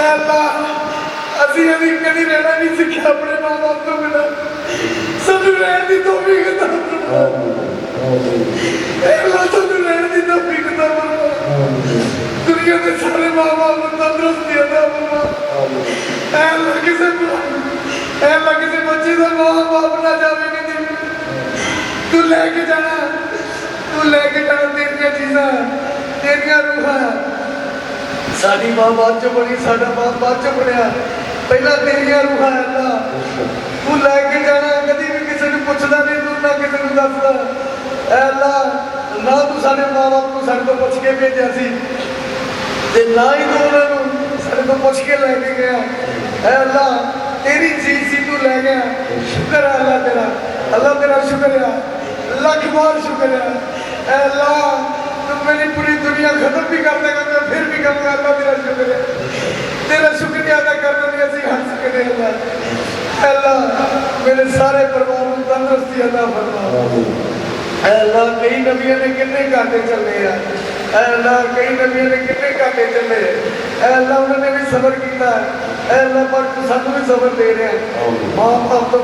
ਐ ਅੱਲਾ। ਅਸੀਂ ਅਭੀ ਕਦੀ ਰਹਿਣਾ ਨਹੀਂ ਸਿੱਖਿਆ ਆਪਣੇ ਮਾਂ ਤੋਂ ਬਿਨਾਂ। ਸਾਨੂੰ ਰਹਿਣ ਦੀ ਤੋਫੀਕ ਦਿੱਤਾ ਐ ਅੱਲਾ ਸਾਨੂੰ ਰਹਿਣ ਦੀ ਤੋਫੀਕ ਦਿੱਤਾ ਦੁਨੀਆ ਦੇ ਸਾਰੇ ਮਾਂ ਬਾਪ ਨੂੰ ਤੰਦਰੁਸਤੀ ਅਦਾ ਫਰਮਾ ਐ ਅੱਲਾ ਕਿਸੇ ਨੂੰ- ਐ ਅੱਲਾ ਕਿਸੇ ਬੱਚੇ ਦਾ ਮਾਂ ਬਾਪ ਨਾ ਜਾਵੇ ਕਦੀ ਤੂੰ ਲੈ ਕੇ ਜਾਣਾ। ਤੂੰ ਲੈ ਕੇ ਜਾਣਾ ਤੇਰੀਆਂ ਰੂਹਾਂ ਸਾਡੀ ਮਾਂ ਬਾਅਦ ਚ ਬਣੀ, ਸਾਡਾ ਬਾਪ ਬਾਅਦ ਚ ਬਣਿਆ। ਪਹਿਲਾਂ ਤੇਰੀਆਂ ਰੂਹਾਂ ਅੱਲਾ ਤੂੰ। ਲੈ ਕੇ ਜਾਣਾ, ਕਦੀ ਵੀ ਕਿਸੇ ਨੂੰ ਪੁੱਛਦਾ ਨਹੀਂ, ਤੂੰ ਨਾ ਕਿਸੇ ਨੂੰ ਦੱਸਦਾ। ਐ ਅੱਲਾ, ਨਾ ਤੂੰ ਸਾਡੇ ਮਾਂ ਬਾਪ ਨੂੰ ਸਾਡੇ ਤੋਂ ਪੁੱਛ ਕੇ ਭੇਜਿਆ ਸੀ। ਤੇ ਨਾ ਹੀ ਤੂੰ ਉਹਨਾਂ ਨੂੰ ਸਾਡੇ ਤੋਂ ਪੁੱਛ ਕੇ ਲੈ ਕੇ ਗਿਆ। ਐ ਅੱਲਾ, ਤੇਰੀ ਚੀਜ਼ ਸੀ, ਤੂੰ ਲੈ ਗਿਆ। ਸ਼ੁਕਰ ਹੈ ਅੱਲਾ ਤੇਰਾ। ਅੱਲਾ ਤੇਰਾ ਸ਼ੁਕਰ ਹੈ ਲੱਖ ਵਾਰ ਸ਼ੁਕਰ ਹੈ ਐ ਅੱਲਾ, ਤੂੰ ਮੇਰੀ ਪੂਰੀ ਦੁਨੀਆ ਖਤਮ ਵੀ ਕਰ ਦੇਗਾ। ਮੈਂ ਫਿਰ ਵੀ ਕਹੂੰਗਾ ਅੱਲਾ ਤੇਰਾ ਸ਼ੁਕਰ ਹੈ ਤੇਰਾ ਸ਼ੁਕਰੀਆ ਅਦਾ ਕਰਨ ਲਈ ਅਸੀਂ ਹੱਥ ਸਕਦੇ ਹਾਂ ਅੱਲਾ ਅੱਲਾ ਮੇਰੇ ਸਾਰੇ ਪਰਿਵਾਰ ਨੂੰ ਤੰਦਰੁਸਤੀ ਅਦਾ ਫਰਮਾ ਐ ਅੱਲਾ ਕਈ ਨਬੀਆਂ ਨੇ ਕਿੰਨੇ ਘਾਟੇ ਚੱਲੇ ਆ ਐ ਅੱਲਾ ਕਈ ਨਬੀਆਂ ਨੇ ਕਿੰਨੇ ਘਾਟੇ ਚੱਲੇ ਐ ਅੱਲਾ ਉਹਨਾਂ ਨੇ ਵੀ ਸਬਰ ਕੀਤਾ ਐ ਅੱਲਾ ਪਰ ਤੂੰ ਸਾਨੂੰ ਵੀ ਸਬਰ ਦੇ ਰਿਹਾ ਮਾਂ ਬਾਪ ਤੋਂ